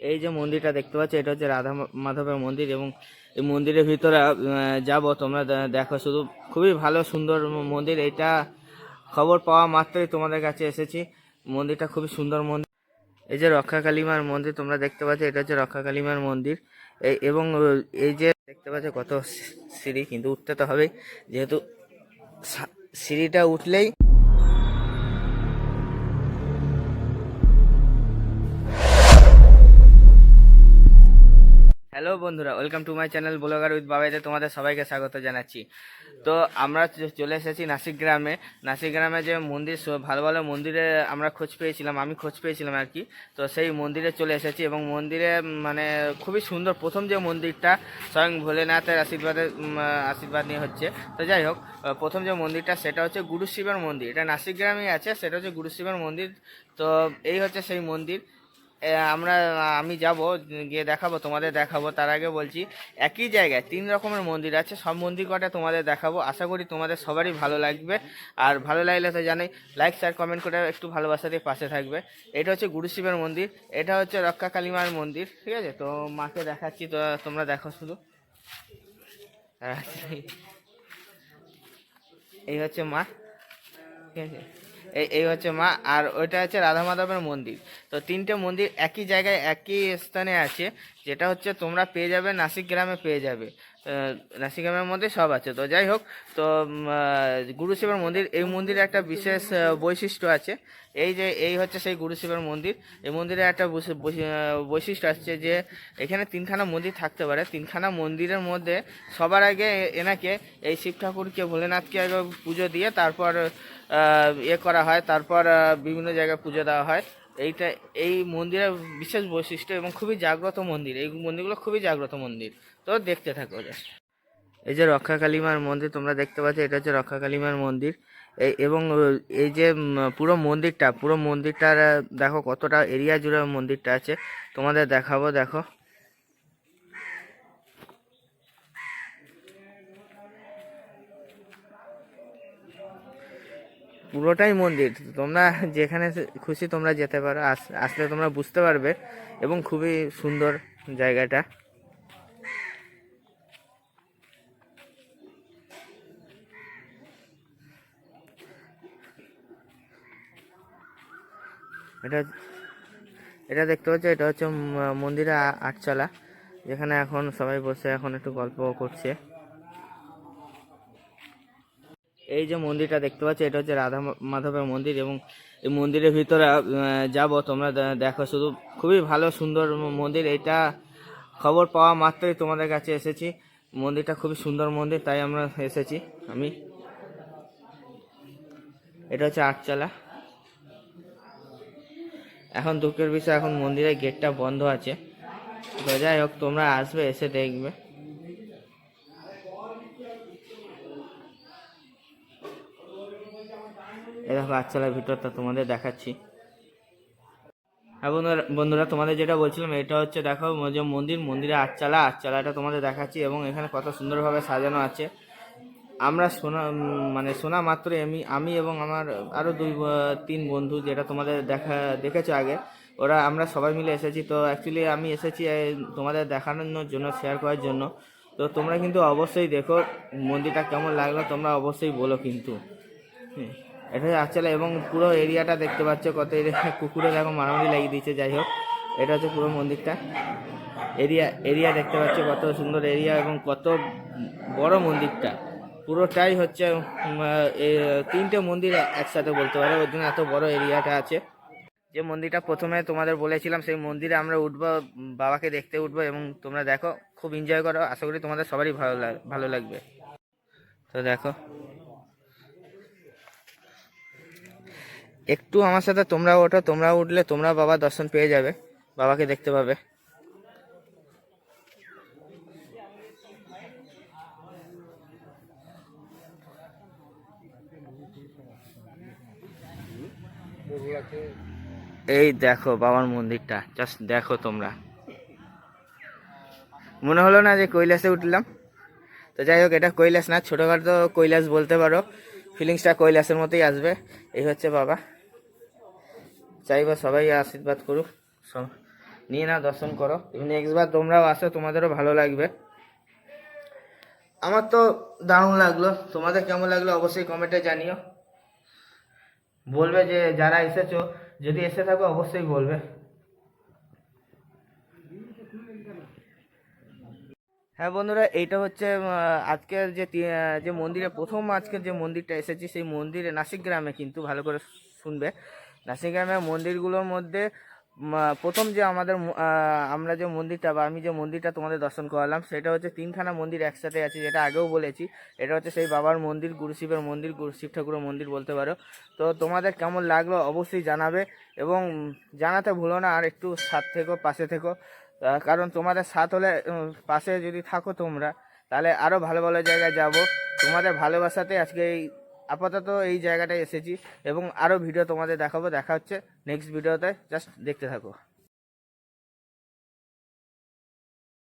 এই যে মন্দিরটা দেখতে পাচ্ছ, এটা হচ্ছে রাধা মাধবের মন্দির এবং এই মন্দিরের ভিতরে যাব তোমরা দেখো, শুধু খুবই ভালো, সুন্দর মন্দির। এটা খবর পাওয়া মাত্রই তোমাদের কাছে এসেছি। মন্দিরটা খুবই সুন্দর মন্দির। এই যে রক্ষা কালীমার মন্দির তোমরা দেখতে পাচ্ছ, এটা হচ্ছে রক্ষা কালীমার মন্দির। এবং এই যে দেখতে পাচ্ছ কত সিঁড়ি, কিন্তু উঠতে তো হবেই, যেহেতু সিঁড়িটা উঠলেই হ্যালো বন্ধুরা, welcome to my channel blogger with বাবাইতে তোমাদের সবাইকে স্বাগত জানাচ্ছি। তো আমরা চলে এসেছি নাসিক গ্রামে নাসিক গ্রামে যে মন্দির ভালো ভালো মন্দিরে আমরা খোঁজ পেয়েছিলাম, আমি খোঁজ পেয়েছিলাম আর কি। তো সেই মন্দিরে চলে এসেছি এবং মন্দিরে মানে খুবই সুন্দর প্রথম যে মন্দিরটা স্বয়ং ভোলেনাথের আশীর্বাদে আশীর্বাদ নিয়ে হচ্ছে। তো যাই হোক প্রথম যে মন্দিরটা সেটা হচ্ছে গুরু শিবের মন্দির। এটা নাসিক গ্রামেই আছে, সেটা হচ্ছে গুরু শিবের মন্দির। তো এই হচ্ছে সেই মন্দির। আমরা, আমি যাব, গিয়ে দেখাবো, তোমাদের দেখাবো, তার আগে বলছি, একই জায়গায় তিন রকমের মন্দির আছে, সব মন্দির কটা তোমাদের দেখাবো, আশা করি তোমাদের সবারই ভালো লাগবে, আর ভালো লাগলে তো জানোই লাইক শেয়ার কমেন্ট করে একটু ভালোবাসা দিয়ে পাশে থাকবে, এটা হচ্ছে গুরু শিবের মন্দির, এটা হচ্ছে রক্ষা কালীমার মন্দির, ঠিক আছে? তো মাকে দেখাচ্ছি, তো তোমরা দেখো শুধু। এই হচ্ছে মা, ঠিক আছে? এই হচ্ছে মা আর ওইটা হচ্ছে রাধা মাধবের মন্দির। তো তিনটে মন্দির একই জায়গায় একই স্থানে আছে যেটা হচ্ছে তোমরা পেয়ে যাবে নাসিক গ্রামে পেয়ে যাবে। নাসিক গ্রামের মধ্যে সব আছে। তো যাই হোক তো উম, আহ, গুরু শিবের মন্দির এই মন্দিরে একটা বিশেষ বৈশিষ্ট্য আছে। এই যে এই হচ্ছে সেই গুরু শিবের মন্দির। এই মন্দিরে একটা বৈশিষ্ট্য আছে যে এখানে তিনখানা মন্দির থাকতে পারে। তিনখানা মন্দিরের মধ্যে সবার আগে এনাকে এই শিব ঠাকুরকে ভোলেনাথকে আগে পুজো দিয়ে তারপর ইয়ে করা হয়। তারপর বিভিন্ন জায়গায় পুজো দেওয়া হয়। এইটা, এই মন্দিরের বিশেষ বৈশিষ্ট্য এবং খুবই জাগ্রত মন্দির। এই মন্দিরগুলো খুবই জাগ্রত মন্দির। তো দেখতে থাকো। এই যে রক্ষা কালীমার মন্দির, তোমরা দেখতে পাচ্ছ, এটা হচ্ছে রক্ষা কালীমার মন্দির। এবং এই যে পুরো মন্দিরটা, পুরো মন্দিরটার দেখো কতটা এরিয়া জুড়ে মন্দিরটা আছে। তোমাদের দেখাবো, দেখো। পুরোটাই মন্দির। তোমরা যেখানে খুশি তোমরা যেতে পারো, আস- আসলে তোমরা বুঝতে পারবে এবং খুবই সুন্দর জায়গাটা। এটা এটা দেখতে পাচ্ছ, এটা হচ্ছে মন্দিরে আটচালা, যেখানে এখন সবাই বসে এখন একটু গল্প করছে। এই যে মন্দিরটা দেখতে পাচ্ছ, এটা হচ্ছে রাধা মাধবের মন্দির এবং এই মন্দিরের ভিতরে যাব, তোমরা দেখো, শুধু খুবই ভালো, সুন্দর মন্দির। এটা খবর পাওয়া মাত্রই তোমাদের কাছে এসেছি। মন্দিরটা খুবই সুন্দর মন্দির, তাই আমরা এসেছি, আমি। এটা হচ্ছে আটচালা। এখন দুঃখের বিষয়, এখন মন্দিরের গেটটা বন্ধ আছে। তো যাই হোক, তোমরা আসবে, এসে দেখবে। এই দেখো আটচালার ভিতরটা তোমাদের দেখাচ্ছি। হ্যাঁ বন্ধুরা বন্ধুরা, তোমাদের যেটা বলছিলাম, এটা হচ্ছে দেখো যে মন্দির, মন্দিরে আটচালা, আটচালাটা তোমাদের দেখাচ্ছি এবং এখানে কত সুন্দরভাবে সাজানো আছে। আমরা শোনা মানে শোনা মাত্র আমি আমি এবং আমার আরও দুই তিন বন্ধু যেটা তোমাদের দেখা দেখেছ আগে, ওরা আমরা সবাই মিলে এসেছি। তো অ্যাকচুয়ালি আমি এসেছি তোমাদের দেখানোর জন্য শেয়ার করার জন্য। তো তোমরা কিন্তু অবশ্যই দেখো মন্দিরটা কেমন লাগল, তোমরা অবশ্যই বলো কিন্তু। এটা আচলা এবং পুরো এরিয়াটা দেখতে পাচ্ছ কত এরিয়া। কুকুরে দেখো মারামারি লাগিয়ে দিয়েছে, যাই হোক। এটা হচ্ছে পুরো মন্দিরটা। এরিয়া এরিয়া দেখতে পাচ্ছ কত সুন্দর এরিয়া এবং কত বড় মন্দিরটা। পুরোটাই হচ্ছে তিনটে মন্দির একসাথে বলতে পারো, ওই জন্য এত বড় এরিয়াটা আছে। যে মন্দিরটা প্রথমে তোমাদের বলেছিলাম, সেই মন্দিরে আমরা উঠবো, বাবাকে দেখতে উঠবো এবং তোমরা দেখো, খুব এনজয় করো। আশা করি তোমাদের সবারই ভালো ভালো লাগবে। তো দেখো একটু আমার সাথে তোমরা ওঠো, তোমরা উঠলে তোমরা বাবা দর্শন পেয়ে যাবে, বাবাকে দেখতে পাবে। এই দেখো বাবার মন্দিরটা জাস্ট দেখো তোমরা। মনে হলো না যে কৈলাসে উঠলাম। তো যাই হোক, এটা কৈলাস না, ছোটোখাটো কৈলাস বলতে পারো। ফিলিংসটা কৈলাসের মতোই আসবে। এই হচ্ছে বাবা। চাইব সবাই আশীর্বাদ করুক। নিয়ে না দর্শন করো। নেক্সট বার তোমরাও আসো, তোমাদেরও ভালো লাগবে। আমার তো দারুণ লাগল। তোমাদের কেমন লাগল অবশ্যই কমেন্টে জানিও। বলবে যে, যারা এসেছ, যদি এসে থাকো, অবশ্যই বলবে। হ্যাঁ বন্ধুরা, এইটা হচ্ছে আজকের যে যে মন্দিরে, প্রথম আজকের যে মন্দিরটা এসেছি, সেই মন্দিরে নাসিক গ্রামে কিন্তু ভালো করে শুনবে। নাসিক গ্রামের মন্দিরগুলোর মধ্যে প্রথম যে আমাদের আমরা যে মন্দিরটা বা আমি যে মন্দিরটা তোমাদের দর্শন করালাম, সেটা হচ্ছে তিনখানা মন্দির একসাথে আছে, যেটা আগেও বলেছি। এটা হচ্ছে সেই বাবার মন্দির গুরুশিবের মন্দির, গুরু শিব ঠাকুরের মন্দির বলতে পারো। তো তোমাদের কেমন লাগল অবশ্যই জানাবে এবং জানাতে ভুলো না, আর একটু সাথ থেকো, পাশে থেকো। কারণ তোমাদের সাথ হলে পাশে যদি থাকো তোমরা, তাহলে আরও ভালো ভালো জায়গায় যাব। তোমাদের ভালোবাসাতে আজকে এই আপাতত এই জায়গাটায় এসেছি এবং আরও ভিডিও তোমাদের দেখাবো। দেখা হচ্ছে নেক্সট ভিডিওতে জাস্ট দেখতে থাকো।